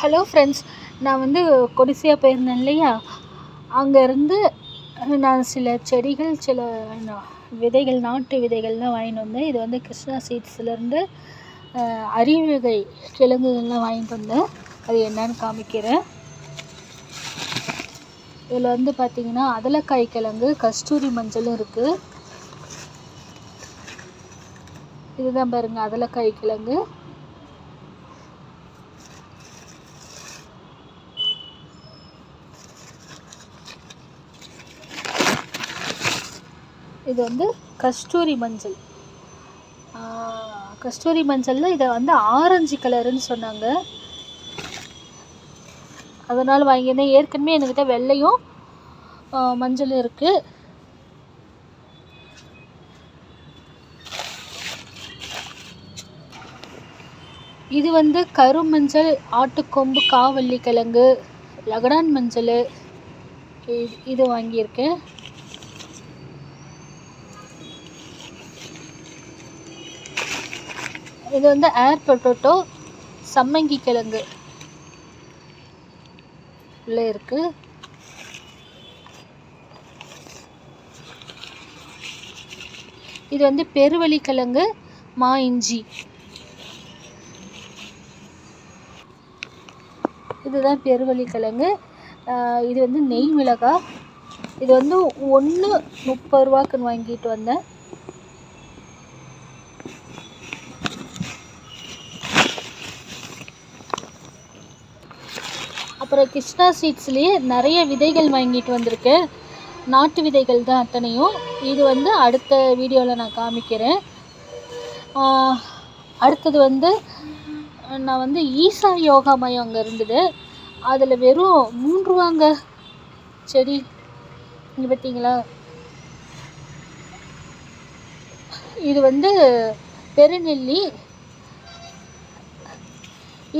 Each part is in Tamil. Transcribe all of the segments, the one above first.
ஹலோ ஃப்ரெண்ட்ஸ் நான் வந்து கொடிசியா போயிருந்தேன் இல்லையா? அங்கேருந்து நான் சில செடிகள் சில விதைகள் நாட்டு விதைகள்லாம் வாங்கிட்டு வந்தேன். இது வந்து கிருஷ்ணா சீட்ஸ்லேருந்து அறிவகை கிழங்குகள்லாம் வாங்கிட்டு வந்தேன். அது என்னன்னு காமிக்கிறேன். இதில் வந்து பார்த்திங்கன்னா அதலக்காய் கிழங்கு கஸ்தூரி மஞ்சளும் இருக்குது இதுதான் பாருங்கள் அதலக்காய் கிழங்கு. இது வந்து கஸ்தூரி மஞ்சள். கஸ்தூரி மஞ்சளில் இதை வந்து ஆரஞ்சு கலருன்னு சொன்னாங்க. அதனால் வாங்கியிருந்தேன். ஏற்கனவே என்கிட்ட வெள்ளையும் மஞ்சளும் இருக்குது இது வந்து கருமஞ்சள் ஆட்டுக்கொம்பு காவல்லி கிழங்கு லகடான் மஞ்சள். இது வாங்கியிருக்கேன். இது வந்து ஏர் பொட்டோட்டோ சம்மங்கி கிழங்கு. உள்ள இருக்கு. இது வந்து பெருவழி கிழங்கு மா இஞ்சி. இதுதான் பெருவழி கிழங்கு. இது வந்து நெய் மிளகாய். இது வந்து ஒன்று முப்பது ரூபாக்குன்னு வாங்கிட்டு வந்தேன். அப்புறம் கிருஷ்ணா சீட்ஸ்லேயே நிறைய விதைகள் வாங்கிட்டு வந்திருக்கேன் நாட்டு விதைகள் தான் அத்தனையும். இது வந்து அடுத்த வீடியோவில் நான் காமிக்கிறேன். அடுத்தது வந்து நான் வந்து ஈசா யோகா மையம் அங்கே இருந்தது. அதில் வெறும் மூன்று ரூபாங்க செடி. இங்கே பார்த்தீங்களா இது வந்து பெருநெல்லி.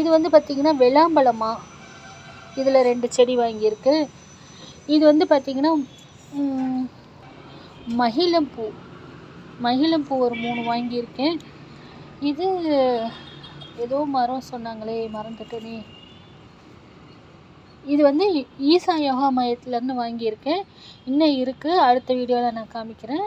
இது வந்து பார்த்திங்கன்னா விளாம்பழமாக இதில் ரெண்டு செடி வாங்கியிருக்கு. இது வந்து பார்த்திங்கன்னா மகிழம்பூ மகிழம்பூ ஒரு மூணு வாங்கியிருக்கேன். இது ஏதோ மரம் சொன்னாங்களே மறந்துட்டேனே. இது வந்து ஈசா யோகா மையத்துலேருந்து வாங்கியிருக்கேன். இன்னும் இருக்குது அடுத்த வீடியோவில் நான் காமிக்கிறேன்.